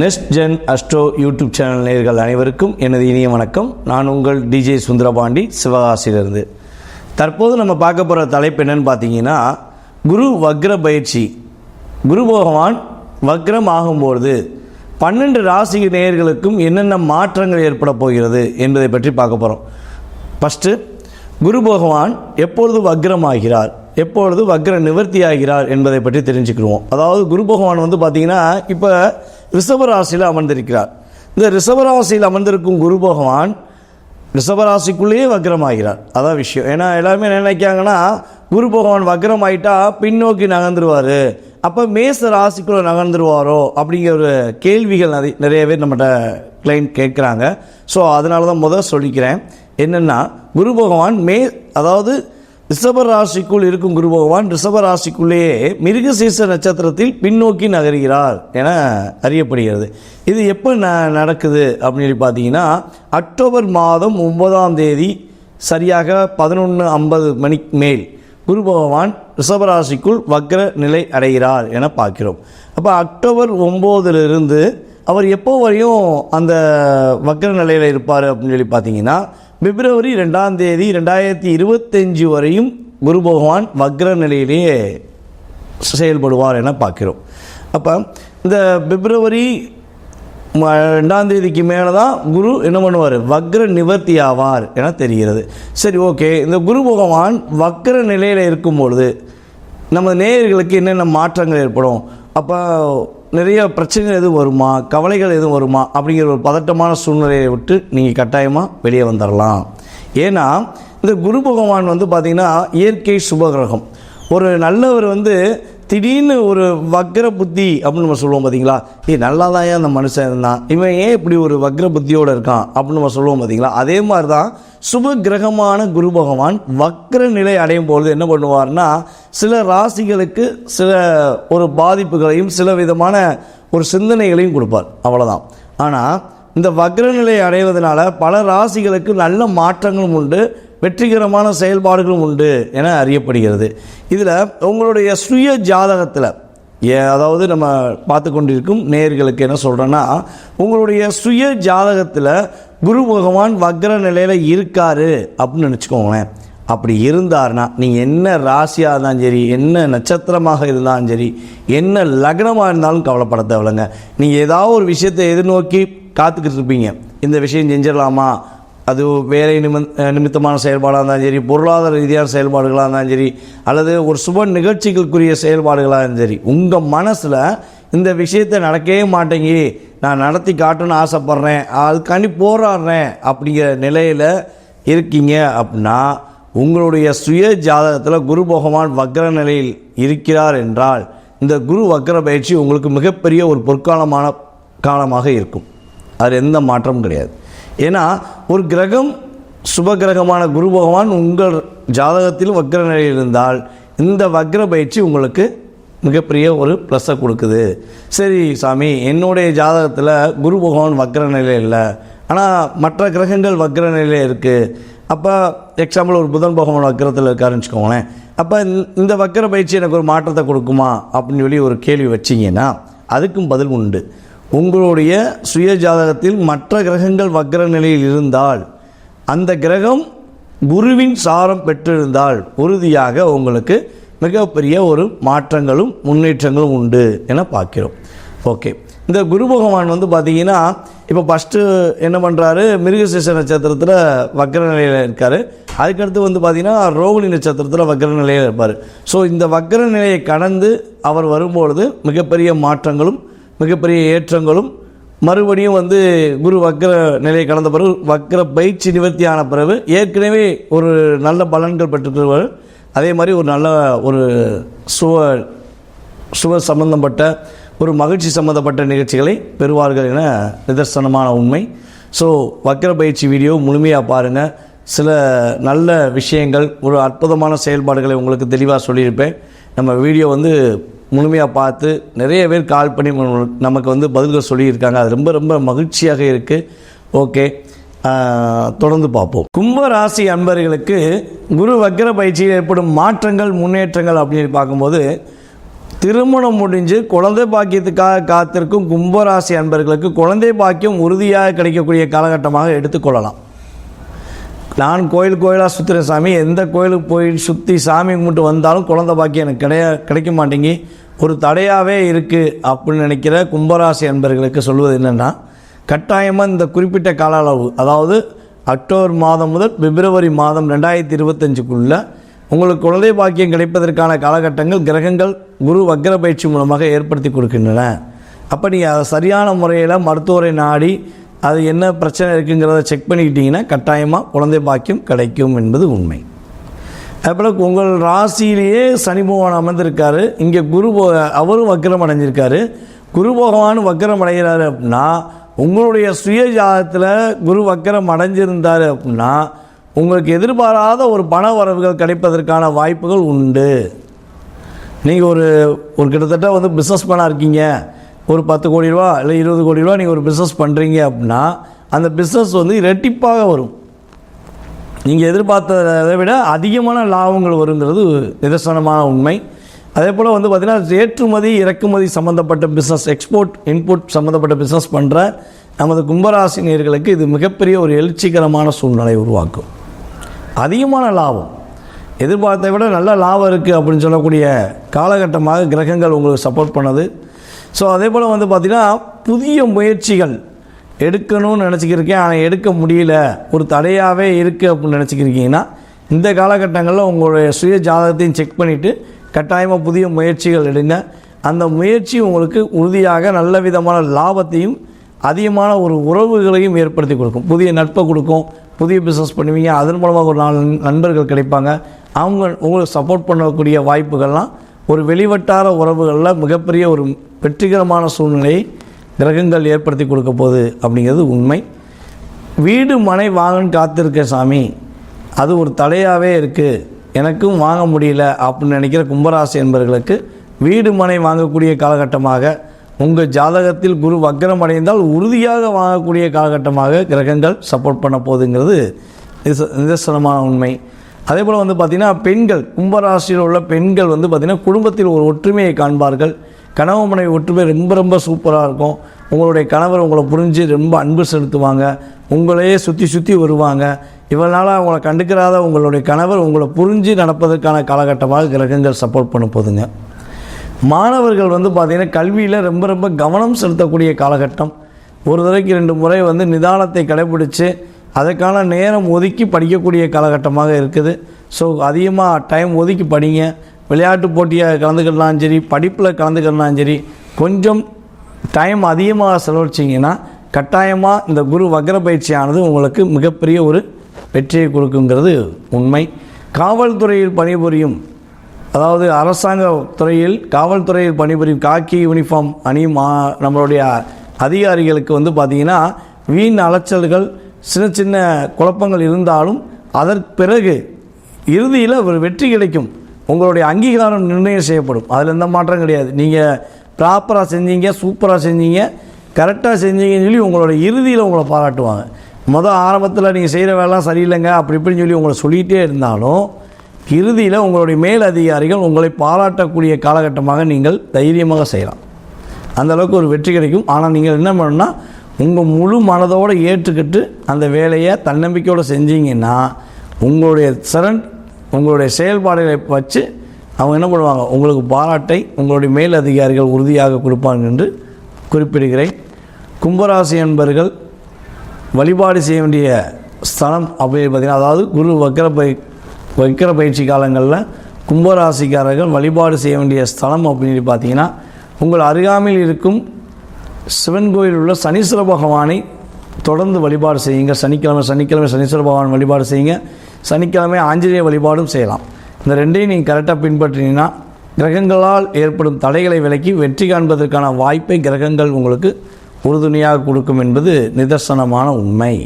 Next Gen Astro YouTube channel நேர்கள் அனைவருக்கும் எனது இனிய வணக்கம். நான் உங்கள் டிஜே சுந்தரபாண்டி சிவகாசியிலிருந்து. தற்போது நம்ம பார்க்க போகிற தலைப்பு என்னன்னு பார்த்தீங்கன்னா குரு வக்ர பயிற்சி. குரு பகவான் வக்ரம் ஆகும்போது பன்னெண்டு ராசி நேயர்களுக்கும் என்னென்ன மாற்றங்கள் ஏற்பட போகிறது என்பதை பற்றி பார்க்க போகிறோம் ஃபஸ்ட்டு குரு பகவான் எப்பொழுது வக்ரமாகிறார்? எப்பொழுது வக்ர நிவர்த்தி ஆகிறார் என்பதை பற்றி தெரிஞ்சுக்கிடுவோம். அதாவது குரு பகவான் வந்து பார்த்திங்கன்னா இப்போ ரிஷபராசியில் அமர்ந்திருக்கிறார். இந்த ரிஷபராசியில் அமர்ந்திருக்கும் குரு பகவான் ரிஷபராசிக்குள்ளேயே வக்ரமாகிறார். அதான் விஷயம். ஏன்னா எல்லாருமே என்ன நினைக்காங்கன்னா குரு பகவான் வக்ரம் பின்னோக்கி நகர்ந்துருவார். அப்போ மேச ராசிக்குள்ளே நகர்ந்துருவாரோ அப்படிங்கிற ஒரு கேள்விகள் நிறைய நிறைய பேர் நம்மகிட்ட கிளைண்ட் கேட்குறாங்க. ஸோ அதனால தான் முதல் சொல்லிக்கிறேன். என்னென்னா குரு பகவான் மே அதாவது ரிஷப ராசிக்குள் இருக்கும் குரு பகவான் ரிஷப ராசிக்குள்ளேயே மிருகசீச நட்சத்திரத்தில் பின்னோக்கி நகர்கிறார் என அறியப்படுகிறது. இது எப்போ ந நடக்குது அப்படின்னு சொல்லி பார்த்தீங்கன்னா அக்டோபர் மாதம் ஒன்பதாம் தேதி சரியாக பதினொன்று ஐம்பது மணிக்கு மேல் குரு பகவான் ரிஷபராசிக்குள் வக்ர நிலை அடைகிறார் என பார்க்கிறோம். அப்போ அக்டோபர் ஒம்போதிலிருந்து அவர் எப்போ வரையும் அந்த வக்ர நிலையில் இருப்பார் அப்படின்னு சொல்லி பார்த்தீங்கன்னா பிப்ரவரி ரெண்டாம் தேதி ரெண்டாயிரத்தி இருபத்தஞ்சு வரையும் குரு பகவான் வக்ர நிலையிலேயே செயல்படுவார் என பார்க்கிறோம். அப்போ இந்த பிப்ரவரி ம- ரெண்டாம் தேதிக்கு மேலே தான் குரு என்ன பண்ணுவார்? வக்ர நிவர்த்தி ஆவார் என தெரிகிறது. சரி ஓகே. இந்த குரு பகவான் வக்ர நிலையில் இருக்கும் பொழுது நம்ம நேயர்களுக்கு என்னென்ன மாற்றங்கள் ஏற்படும்? அப்போ நிறைய பிரச்சனைகள் எதுவும் வருமா? கவலைகள் எதுவும் வருமா? அப்படிங்கிற ஒரு பதட்டமான சூழ்நிலையை விட்டு நீங்கள் கட்டாயமாக வெளியே வந்துடலாம் ஏன்னா இந்த குரு பகவான் வந்து பார்த்திங்கன்னா இயற்கை சுபகிரகம் ஒரு நல்லவர் வந்து திடீர்னு ஒரு வக்ர புத்தி அப்படின்னு நம்ம சொல்லுவோம் பார்த்தீங்களா ஏ நல்லா தான் அந்த மனுஷன் இருந்தான். இவன் ஏன் இப்படி ஒரு வக்ர புத்தியோடு இருக்கான் அப்படின்னு நம்ம சொல்லுவோம் பார்த்தீங்களா அதே மாதிரி தான் சுப கிரகமான குரு பகவான் வக்ர நிலை அடையும் பொழுது என்ன பண்ணுவார்னா சில ராசிகளுக்கு சில ஒரு பாதிப்புகளையும் சில விதமான ஒரு சிந்தனைகளையும் கொடுப்பார். அவ்வளோதான் ஆனால் இந்த வக்ர நிலை அடைவதனால பல ராசிகளுக்கு நல்ல மாற்றங்களும் உண்டு. வெற்றிகரமான செயல்பாடுகளும் உண்டு என அறியப்படுகிறது. இதில் உங்களுடைய சுய ஜாதகத்தில் ஏ அதாவது நம்ம பார்த்து கொண்டிருக்கும் நேர்களுக்கு என்ன சொல்கிறேன்னா உங்களுடைய சுய ஜாதகத்தில் குரு பகவான் வக்ர நிலையில் இருக்காரு அப்படின்னு நினச்சிக்கோங்களேன். அப்படி இருந்தார்னா நீங்கள் என்ன ராசியாக இருந்தாலும் சரி என்ன நட்சத்திரமாக இருந்தாலும் சரி என்ன லக்னமாக இருந்தாலும் கவலைப்பட தேவையில்லைங்க. நீங்கள் ஏதாவது ஒரு விஷயத்தை எதிர்நோக்கி காத்துக்கிட்டு இருப்பீங்க. இந்த விஷயம் செஞ்சிடலாமா? அது வேலை நிமி நிமித்தமான செயல்பாடாக இருந்தாலும் சரி பொருளாதார ரீதியான செயல்பாடுகளாக இருந்தாலும் சரி அல்லது ஒரு சுப நிகழ்ச்சிகளுக்குரிய செயல்பாடுகளாக இருந்தாலும் சரி உங்கள் மனசில் இந்த விஷயத்தை நடக்கவே மாட்டேங்கி நான் நடத்தி காட்டணும்னு ஆசைப்பட்றேன் அதுக்காண்டி போராடுறேன் அப்படிங்கிற நிலையில் இருக்கீங்க அப்படின்னா உங்களுடைய சுய ஜாதகத்தில் குரு பகவான் வக்ர நிலையில் இருக்கிறார் என்றால் இந்த குரு வக்ர பயிற்சி உங்களுக்கு மிகப்பெரிய ஒரு பொற்காலமான காலமாக இருக்கும். அது எந்த மாற்றமும் கிடையாது. ஏன்னா ஒரு கிரகம் சுப கிரகமான குரு பகவான் உங்கள் ஜாதகத்தில் வக்ர நிலையில் இருந்தால் இந்த வக்ர பயிற்சி உங்களுக்கு மிகப்பெரிய ஒரு ப்ளஸ்ஸை கொடுக்குது. சரி சாமி என்னுடைய ஜாதகத்தில் குரு பகவான் வக்ர நிலையில் இல்லை. ஆனால் மற்ற கிரகங்கள் வக்ர நிலையில் இருக்குது அப்போ எக்ஸாம்பிள் ஒரு புதன் பகவான் வக்கரத்தில் இருக்காருன்னு வச்சுக்கோங்களேன். அப்போ இந்த வக்கர பயிற்சி எனக்கு ஒரு மாற்றத்தை கொடுக்குமா? அப்படின்னு சொல்லி ஒரு கேள்வி வச்சிங்கன்னா அதுக்கும் பதில் உண்டு. உங்களுடைய சுய ஜாதகத்தில் மற்ற கிரகங்கள் வக்ர நிலையில் இருந்தால் அந்த கிரகம் குருவின் சாரம் பெற்றிருந்தால் உறுதியாக உங்களுக்கு மிகப்பெரிய ஒரு மாற்றங்களும் முன்னேற்றங்களும் உண்டு என பார்க்கிறோம். ஓகே. இந்த குரு பகவான் வந்து பார்த்தீங்கன்னா இப்போ ஃபஸ்ட்டு என்ன பண்ணுறாரு மிருகசேஷ நட்சத்திரத்தில் வக்ர நிலையில் இருக்கார். அதுக்கடுத்து வந்து பார்த்தீங்கன்னா ரோகிணி நட்சத்திரத்தில் வக்ர நிலையில் இருப்பார். ஸோ இந்த வக்ர நிலையை கடந்து அவர் வரும்பொழுது மிகப்பெரிய மாற்றங்களும் மிகப்பெரிய ஏற்றங்களும் மறுபடியும் வந்து குரு வக்கர நிலையை கடந்த பிறகு வக்கர பயிற்சி நிவர்த்தி ஆன பிறகு ஏற்கனவே ஒரு நல்ல பலன்கள் பெற்றுக்கிறவர் அதே மாதிரி ஒரு நல்ல ஒரு சுவ சுவ சம்பந்தப்பட்ட ஒரு மகிழ்ச்சி சம்பந்தப்பட்ட நிகழ்ச்சிகளை பெறுவார்கள் என நிதர்சனமான உண்மை. ஸோ வக்கர பயிற்சி வீடியோ முழுமையாக பாருங்கள் சில நல்ல விஷயங்கள் ஒரு அற்புதமான செயல்பாடுகளை உங்களுக்கு தெளிவாக சொல்லியிருப்பேன். நம்ம வீடியோ வந்து முழுமையாக பார்த்து நிறைய பேர் கால் பண்ணி நமக்கு வந்து பதில்கள் சொல்லியிருக்காங்க. அது ரொம்ப ரொம்ப மகிழ்ச்சியாக இருக்குது ஓகே தொடர்ந்து பார்ப்போம். கும்ப ராசி அன்பர்களுக்கு குரு வக்கர பயிற்சியில் ஏற்படும் மாற்றங்கள் முன்னேற்றங்கள் அப்படின்னு பார்க்கும்போது திருமணம் முடிஞ்சு குழந்தை பாக்கியத்துக்காக காத்திருக்கும் கும்பராசி அன்பர்களுக்கு குழந்தை பாக்கியம் உறுதியாக கிடைக்கக்கூடிய காலகட்டமாக எடுத்துக்கொள்ளலாம். நான் கோயில் கோயிலாக சுற்றுறேன் சாமி. எந்த கோயிலுக்கு போய் சுற்றி சாமி கும்பிட்டு வந்தாலும் குழந்தை பாக்கியம் எனக்கு கிடையா கிடைக்க மாட்டேங்கி. ஒரு தடையாகவே இருக்குது அப்படின்னு நினைக்கிற கும்பராசி அன்பர்களுக்கு சொல்வது என்னென்னா கட்டாயமாக இந்த குறிப்பிட்ட கால அளவு அதாவது அக்டோபர் மாதம் முதல் பிப்ரவரி மாதம் ரெண்டாயிரத்தி இருபத்தஞ்சுக்குள்ளே உங்களுக்கு குழந்தை பாக்கியம் கிடைப்பதற்கான காலகட்டங்கள் கிரகங்கள் குரு வக்ர பயிற்சி மூலமாக ஏற்படுத்தி கொடுக்கின்றன. அப்போ நீங்கள் அதை சரியான முறையில் மருத்துவரை நாடி அது என்ன பிரச்சனை இருக்குங்கிறத செக் பண்ணிக்கிட்டிங்கன்னா கட்டாயமாக குழந்தை பாக்கியம் கிடைக்கும் என்பது உண்மை. அதுபோல் உங்கள் ராசியிலேயே சனி பகவான் அமர்ந்திருக்காரு. இங்கே குரு போக அவரும் வக்கரம் அடைஞ்சிருக்காரு. குரு பகவான் வக்கரம் அடைகிறாரு அப்படின்னா உங்களுடைய சுய ஜாதத்தில் குரு வக்கரம் அடைஞ்சிருந்தார் அப்படின்னா உங்களுக்கு எதிர்பாராத ஒரு பண வரவுகள் கிடைப்பதற்கான வாய்ப்புகள் உண்டு. நீங்கள் ஒரு ஒரு கிட்டத்தட்ட வந்து பிஸ்னஸ் மேனாக இருக்கீங்க. ஒரு பத்து கோடி ரூபா இல்லை இருபது கோடி ரூபா நீங்கள் ஒரு பிஸ்னஸ் பண்ணுறீங்க அப்படின்னா அந்த பிஸ்னஸ் வந்து இரட்டிப்பாக வரும். நீங்கள் எதிர்பார்த்ததை விட அதிகமான லாபங்கள் வருங்கிறது நிதர்சனமான உண்மை. அதே போல் வந்து பார்த்திங்கன்னா ஏற்றுமதி இறக்குமதி சம்மந்தப்பட்ட பிஸ்னஸ் எக்ஸ்போர்ட் இன்புட் சம்மந்தப்பட்ட பிஸ்னஸ் பண்ணுற நமது கும்பராசினியர்களுக்கு இது மிகப்பெரிய ஒரு எழுச்சிகரமான சூழ்நிலை உருவாக்கும். அதிகமான லாபம். எதிர்பார்த்தை விட நல்ல லாபம் இருக்குது அப்படின்னு சொல்லக்கூடிய காலகட்டமாக கிரகங்கள் உங்களுக்கு சப்போர்ட் பண்ணது. ஸோ அதே போல் வந்து பார்த்திங்கன்னா புதிய முயற்சிகள் எடுக்கணும்னு நினச்சிக்கிருக்கேன். ஆனால் எடுக்க முடியல. ஒரு தடையாகவே இருக்குது அப்படின்னு நினச்சிக்கிருக்கீங்கன்னா இந்த காலகட்டங்களில் உங்களுடைய சுய ஜாதகத்தையும் செக் பண்ணிவிட்டு கட்டாயமாக புதிய முயற்சிகள் எடுங்க. அந்த முயற்சி உங்களுக்கு உறுதியாக நல்ல விதமான லாபத்தையும் அதிகமான ஒரு உறவுகளையும் ஏற்படுத்தி கொடுக்கும். புதிய நட்பை கொடுக்கும். புதிய பிஸ்னஸ் பண்ணுவீங்க. அதன் மூலமாக ஒரு நாலு நண்பர்கள் கிடைப்பாங்க. அவங்க உங்களுக்கு சப்போர்ட் பண்ணக்கூடிய வாய்ப்புகள்லாம் ஒரு வெளிவட்டார உறவுகளில் மிகப்பெரிய ஒரு வெற்றிகரமான சூழ்நிலையை கிரகங்கள் ஏற்படுத்தி கொடுக்க போகுது அப்படிங்கிறது உண்மை. வீடு மனை வாங்கன்னு காத்திருக்க சாமி அது ஒரு தடையாகவே இருக்குது எனக்கும் வாங்க முடியல அப்படின்னு நினைக்கிற கும்பராசி என்பவர்களுக்கு வீடு மனை வாங்கக்கூடிய காலகட்டமாக உங்கள் ஜாதகத்தில் குரு வக்கரம் அடைந்தால் உறுதியாக வாங்கக்கூடிய காலகட்டமாக கிரகங்கள் சப்போர்ட் பண்ண போகுதுங்கிறது நிதர்சனமான உண்மை. அதே போல் வந்து பார்த்திங்கன்னா பெண்கள் கும்பராசியில் உள்ள பெண்கள் வந்து பார்த்திங்கன்னா குடும்பத்தில் ஒரு ஒற்றுமையை காண்பார்கள். கணவ மனைவி ஒற்றுமை ரொம்ப ரொம்ப சூப்பராக இருக்கும். உங்களுடைய கணவர் உங்களை புரிஞ்சு ரொம்ப அன்பு செலுத்துவாங்க. உங்களையே சுற்றி சுற்றி வருவாங்க. இவ்வளோ நாளாக கண்டுக்கிறாத உங்களுடைய கணவர் உங்களை புரிஞ்சு நடப்பதற்கான காலகட்டமாக கிரகங்கள் சப்போர்ட் பண்ண போதுங்க. மாணவர்கள் வந்து பார்த்திங்கன்னா கல்வியில் ரொம்ப ரொம்ப கவனம் செலுத்தக்கூடிய காலகட்டம். ஒரு தடவைக்கு ரெண்டு முறை வந்து நிதானத்தை கடைபிடித்து அதற்கான நேரம் ஒதுக்கி படிக்கக்கூடிய காலகட்டமாக இருக்குது. ஸோ அதிகமாக டைம் ஒதுக்கி படிங்க. விளையாட்டு போட்டியை கலந்துக்கிடலாம் சரி படிப்பில் கலந்துக்கிடலாம் சரி கொஞ்சம் டைம் அதிகமாக செலவழிச்சிங்கன்னா கட்டாயமாக இந்த குரு வக்ர பயிற்சியானது உங்களுக்கு மிகப்பெரிய ஒரு வெற்றியை கொடுக்குங்கிறது உண்மை. காவல்துறையில் பணிபுரியும் அதாவது அரசாங்க துறையில் காவல்துறையில் பணிபுரியும் காக்கி யூனிஃபார்ம் அணியும் மா- நம்மளுடைய அதிகாரிகளுக்கு வந்து பார்த்திங்கன்னா வீண் அலைச்சல்கள் சின்ன சின்ன குழப்பங்கள் இருந்தாலும் அதற்கு பிறகு இறுதியில் ஒரு வெற்றி கிடைக்கும். உங்களுடைய அங்கீகாரம் நிர்ணயம் செய்யப்படும். அதில் எந்த மாற்றம் கிடையாது. நீங்கள் ப்ராப்பராக செஞ்சீங்க சூப்பராக செஞ்சீங்க கரெக்டாக செஞ்சீங்கன்னு சொல்லி உங்களோட இறுதியில் உங்களை பாராட்டுவாங்க. மொதல் ஆரம்பத்தில் நீங்கள் செய்கிற வேலைலாம் சரியில்லைங்க அப்படி இப்படின்னு சொல்லி உங்களை சொல்லிகிட்டே இருந்தாலும் இறுதியில் உங்களுடைய மேல் அதிகாரிகள் உங்களை பாராட்டக்கூடிய காலகட்டமாக நீங்கள் தைரியமாக செய்யலாம். அந்த அளவுக்கு ஒரு வெற்றி கிடைக்கும். ஆனால் நீங்கள் என்ன பண்ணணும்னா உங்கள் முழு மனதோடு ஏற்றுக்கிட்டு அந்த வேலையை தன்னம்பிக்கையோடு செஞ்சீங்கன்னா உங்களுடைய திறன் உங்களுடைய செயல்பாடுகளை வச்சு அவங்க என்ன பண்ணுவாங்க? உங்களுக்கு பாராட்டை உங்களுடைய மேல் அதிகாரிகள் உறுதியாக கொடுப்பாங்க என்று குறிப்பிடுகிறேன். கும்பராசி என்பர்கள் வழிபாடு செய்ய வேண்டிய ஸ்தலம் அப்படின்னு பார்த்தீங்கன்னா அதாவது குரு வக்கர பய வக்கர பயிற்சி காலங்களில் கும்பராசிக்காரர்கள் வழிபாடு செய்ய வேண்டிய ஸ்தலம் அப்படின்னு பார்த்தீங்கன்னா உங்கள் அருகாமையில் இருக்கும் சிவன் கோயிலில் உள்ள சனீஸ்வர பகவானை தொடர்ந்து வழிபாடு செய்யுங்க. சனிக்கிழமை சனிக்கிழமை சனீஸ்வர பகவான் வழிபாடு செய்யுங்க. சனிக்கிழமை ஆஞ்சநேய வழிபாடும் செய்யலாம். இந்த ரெண்டையும் நீங்கள் கரெக்டாக பின்பற்றினீங்கன்னா கிரகங்களால் ஏற்படும் தடைகளை விலக்கி வெற்றி காண்பதற்கான வாய்ப்பை கிரகங்கள் உங்களுக்கு உறுதுணையாக கொடுக்கும் என்பது நிதர்சனமான உண்மை.